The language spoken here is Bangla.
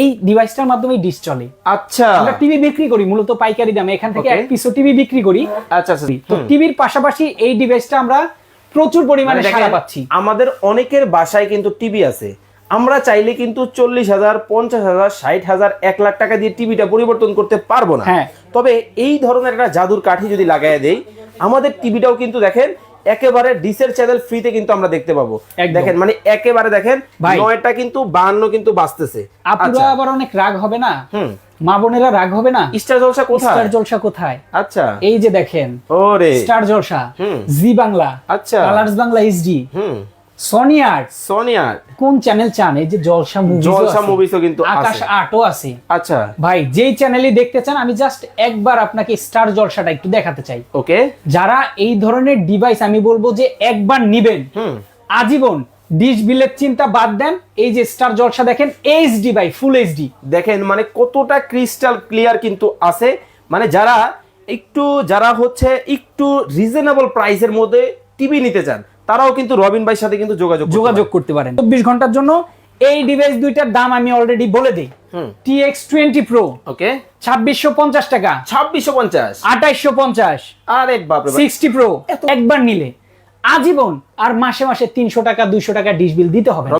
এই ডিভাইসটার মাধ্যমে ডিশ চলে। আচ্ছা। আমরা টিভি বিক্রি করি মূলত পাইকারি দামে। এখান থেকে এক পিসও টিভি বিক্রি করি। আচ্ছা আচ্ছা। তো টিভির পাশাপাশি এই ডিভাইসটা আমরা প্রচুর পরিমাণে মানে সাড়া পাচ্ছি। আমাদের অনেকের বাসায় কিন্তু টিভি আছে। আমরা চাইলে কিন্তু চল্লিশ হাজার পঞ্চাশ হাজার ষাট হাজার এক লাখ টাকা দিয়ে টিভিটা পরিবর্তন করতে পারব না। হ্যাঁ। তবে এই ধরনের একটা জাদুর কাঠি যদি লাগাই দেই আমাদের টিভিটাও কিন্তু দেখেন একেবারে ডিসের চ্যানেল ফ্রিতে কিন্তু আমরা দেখতে পাবো। দেখেন মানে একেবারে দেখেন ভাই। নয়টা কিন্তু বান্ন কিন্তু বাঁচতেছে আপনারা আবার অনেক রাগ হবে না? হুম। মা বোনেরা রাগ হবে না? স্টার জলসা কোথায়? স্টার জলসা কোথায়? আচ্ছা। এই যে দেখেন ওরে। স্টার জলসা জি বাংলা আচ্ছা। কালার্স বাংলা এইচডি হুম। সনি আর্ট সোনিয়ার কোন চ্যানেল চান? এই যে জলসা মুভি জলসা মুভিসও কিন্তু আকাশ আছে আটও আছে। আচ্ছা। ভাই যেই চ্যানেলই দেখতে চান আমি জাস্ট একবার আপনাকে স্টার জলসাটা একটু দেখাতে চাই। ওকে যারা এই ধরনের ডিভাইস আমি বলব যে একবার নিবেন। হুম। আজীবন ডিশ বিলের চিন্তা বাদ দেন। এই যে স্টার জলসা দেখেন এইচডি ভাই ফুল এইচডি দেখেন মানে কতটা ক্রিস্টাল ক্লিয়ার কিন্তু আছে। মানে যারা একটু যারা হচ্ছে একটু রিজনেবল প্রাইসের মধ্যে টিভি নিতে চান তারাও কিন্তু রবিন ভাইয়ের সাথে কিন্তু যোগাযোগ যোগাযোগ করতে পারেন। চব্বিশ ঘণ্টার জন্য এই ডিভাইস দুইটার দাম আমি অলরেডি বলে দিই। TX twenty pro okay. ছাব্বিশশো পঞ্চাশ টাকা। ছাব্বিশশো পঞ্চাশ। আঠাইশশো পঞ্চাশ। আর বাপ। সিক্সটি প্রো একবার নিলে। আজীবন আর মাসে মাসে তিনশো টাকা দুইশো টাকা ডিশ বিল দিতে হবে।